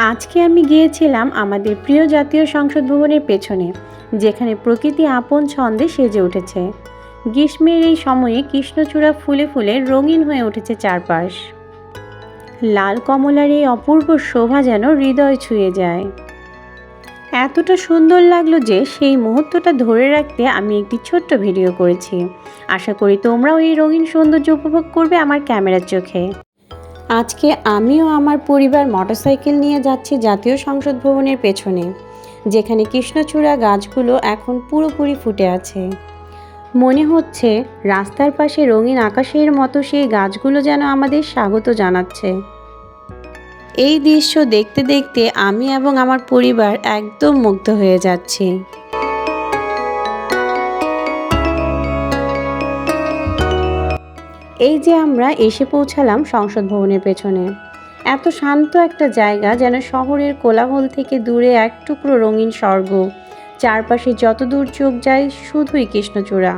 আজকে আমি গিয়েছিলাম আমাদের প্রিয় জাতীয় সংসদ ভবনের পেছনে, যেখানে প্রকৃতি আপন ছন্দে সেজে উঠেছে। গ্রীষ্মের এই সময়ে কৃষ্ণচূড়া ফুলে ফুলে রঙিন হয়ে উঠেছে চারপাশ। লাল কমলার এই অপূর্ব শোভা যেন হৃদয় ছুঁয়ে যায়। এতটা সুন্দর লাগল যে সেই মুহূর্তটা ধরে রাখতে আমি একটি ছোট্ট ভিডিও করেছি। আশা করি তোমরাও এই রঙিন সৌন্দর্য উপভোগ করবে আমার ক্যামেরার চোখে। আজকে আমিও আমার পরিবার মোটরসাইকেল নিয়ে যাচ্ছি জাতীয় সংসদ ভবনের পেছনে, যেখানে কৃষ্ণচূড়া গাছগুলো এখন পুরোপুরি ফুটে আছে। মনে হচ্ছে রাস্তার পাশে রঙিন আকাশের মতো সেই গাছগুলো যেন আমাদের স্বাগত জানাচ্ছে। এই দৃশ্য দেখতে দেখতে আমি এবং আমার পরিবার একদম মুগ্ধ হয়ে যাচ্ছি। এই যে আমরা এসে পৌঁছালাম সংসদ ভবনের পেছনে। এত শান্ত একটা জায়গা যেন শহরের কোলাহল থেকে দূরে এক টুকরো রঙিন স্বর্গ। চারপাশে যত দূর চোখ যায় শুধুই কৃষ্ণচূড়া।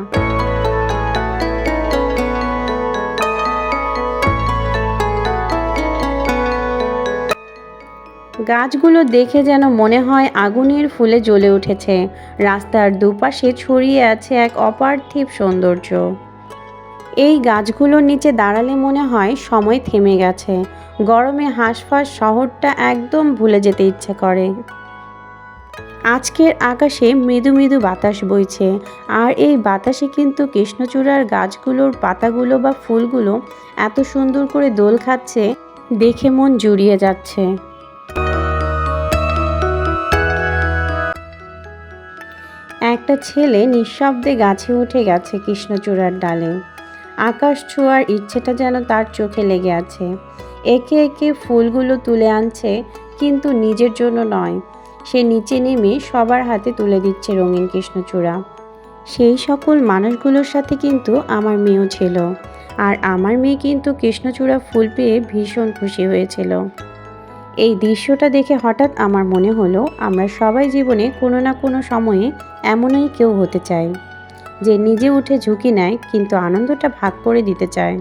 গাছগুলো দেখে যেন মনে হয় আগুনের ফুলে জ্বলে উঠেছে। রাস্তার দুপাশে ছড়িয়ে আছে এক অপার্থিব সৌন্দর্য। এই গাছগুলোর নিচে দাঁড়ালে মনে হয় সময় থেমে গেছে। গরমে হাঁসফাঁস শহরটা একদম ভুলে যেতে ইচ্ছে করে। আজকের আকাশে মৃদু মৃদু বাতাস বইছে। আর এই বাতাসে কিন্তু কৃষ্ণচূড়ার গাছগুলোর পাতাগুলো বা ফুলগুলো এত সুন্দর করে দোল খাচ্ছে, দেখে মন জুড়িয়ে যাচ্ছে। একটা ছেলে নিঃশব্দে গাছে উঠে গেছে কৃষ্ণচূড়ার ডালে। আকাশ ছোঁয়ার ইচ্ছেটা যেন তার চোখে লেগে আছে। একে একে ফুলগুলো তুলে আনছে, কিন্তু নিজের জন্য নয়। সে নিচে নেমে সবার হাতে তুলে দিচ্ছে রঙিন কৃষ্ণচূড়া। সেই সকল মানুষগুলোর সাথে কিন্তু আমার মেয়েও ছিল। আর আমার মেয়ে কিন্তু কৃষ্ণচূড়া ফুল পেয়ে ভীষণ খুশি হয়েছিল। এই দৃশ্যটা দেখে হঠাৎ আমার মনে হলো, আমরা সবাই জীবনে কোনো না কোনো সময়ে এমনই কেউ হতে চাই। যে নিজে উঠে ঝুঁকি নেয়, কিন্তু আনন্দটা ভাগ করে দিতে চায়।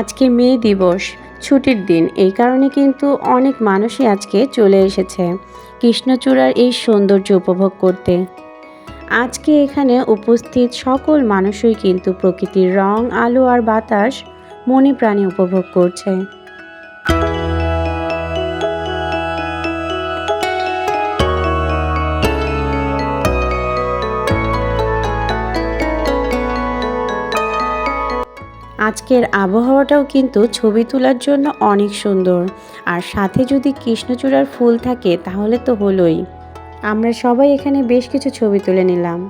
আজকে মে দিবস, ছুটির দিন। এই কারণে কিন্তু অনেক মানুষই আজকে চলে এসেছে। কৃষ্ণচূড়ার এই সৌন্দর্য উপভোগ করতে। আজকে এখানে উপস্থিত সকল মানুষই কিন্তু প্রকৃতির রং, আলো আর বাতাস মনে প্রাণে উপভোগ করছে। আজকের আবহাওয়াটাও কিন্তু ছবি তোলার জন্য অনেক সুন্দর। আর সাথে যদি কৃষ্ণচূড়ার ফুল থাকে তাহলে তো হলোই। আমরা সবাই এখানে বেশ কিছু ছবি তুলে নিলাম।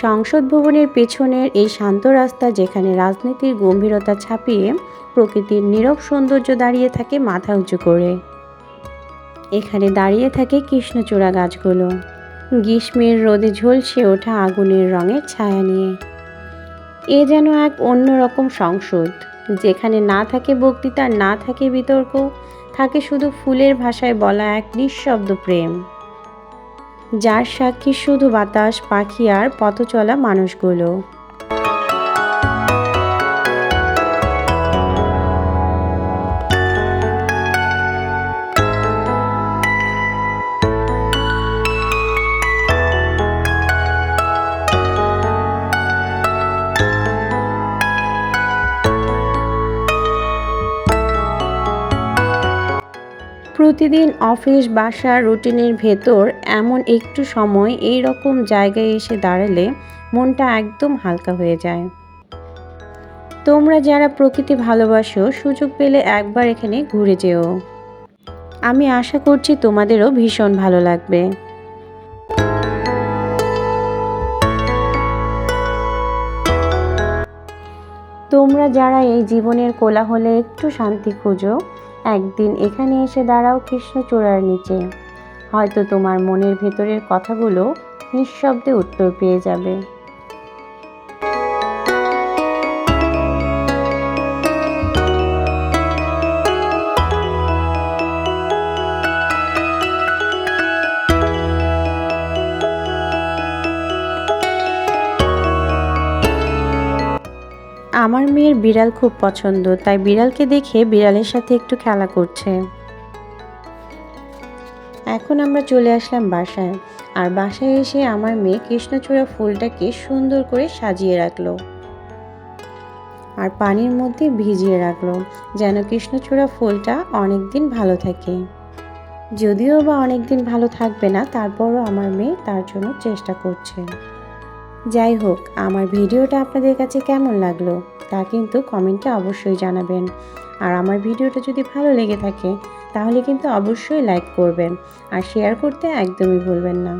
সংসদ ভবনের পেছনের এই শান্ত রাস্তা যেখানে রাজনীতির গম্ভীরতা ছাপিয়ে প্রকৃতির নীরব সৌন্দর্য দাঁড়িয়ে থাকে মাথা উঁচু করে। এখানে দাঁড়িয়ে থাকে কৃষ্ণচূড়া গাছগুলো। গ্রীষ্মের রোদে ঝলসে ওঠা আগুনের রঙের ছায়া নিয়ে। এ যেন এক অন্যরকম সংসদ যেখানে না থাকে বক্তৃতা, না থাকে বিতর্ক, থাকে শুধু ফুলের ভাষায় বলা এক নিঃশব্দ প্রেম। যার সাক্ষী শুধু বাতাস, পাখি আর পথ চলা মানুষগুলো। প্রতিদিন অফিস, বাসা, রুটিনের ভেতর এমন একটু সময় এই রকম জায়গায় এসে দাঁড়ালে মনটা একদম হালকা হয়ে যায়। তোমরা যারা প্রকৃতি ভালোবাসো, সুযোগ পেলে একবার এখানে ঘুরে যেও। আমি আশা করছি তোমাদেরও ভীষণ ভালো লাগবে। তোমরা যারা এই জীবনের কোলাহলে একটু শান্তি খুঁজো একদিন এখানে এসে দাঁড়াও কৃষ্ণচূড়ার নিচে। হয়তো তোমার মনের ভেতরের কথাগুলো নিঃশব্দে উত্তর পেয়ে যাবে। আমার মেয়ের বিড়াল খুব পছন্দ, তাই বিড়ালকে দেখে বিড়ালের সাথে একটু খেলা করছে। এখন আমরা চলে আসলাম বাসায়। আর বাসায় এসে আমার মেয়ে কৃষ্ণচূড়া ফুলটাকে সুন্দর করে সাজিয়ে রাখল। আর পানির মধ্যে ভিজিয়ে রাখল, যেন কৃষ্ণচূড়া ফুলটা অনেক দিন ভালো থাকে। যদিও বা অনেক দিন ভালো থাকবে না, তারপরও আমার মেয়ে তার জন্য চেষ্টা করছে। যাই হোক, আমার ভিডিওটা আপনাদের কাছে কেমন লাগল তা কিন্তু কমেন্টে অবশ্যই জানাবেন। আর আমার ভিডিওটা যদি ভালো লেগে থাকে, তাহলে কিন্তু অবশ্যই লাইক করবেন আর শেয়ার করতে একদমই ভুলবেন না।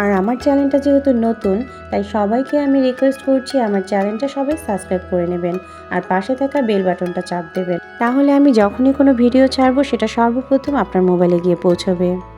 আর আমার চ্যানেলটা যেহেতু নতুন, তাই সবাইকে আমি রিকোয়েস্ট করছি আমার চ্যানেলটা সবাই সাবস্ক্রাইব করে নেবেন আর পাশে থাকা বেল বাটনটা চাপ দেবেন। তাহলে আমি যখনই কোনো ভিডিও ছাড়বো, সেটা সর্বপ্রথম আপনার মোবাইলে গিয়ে পৌঁছবে।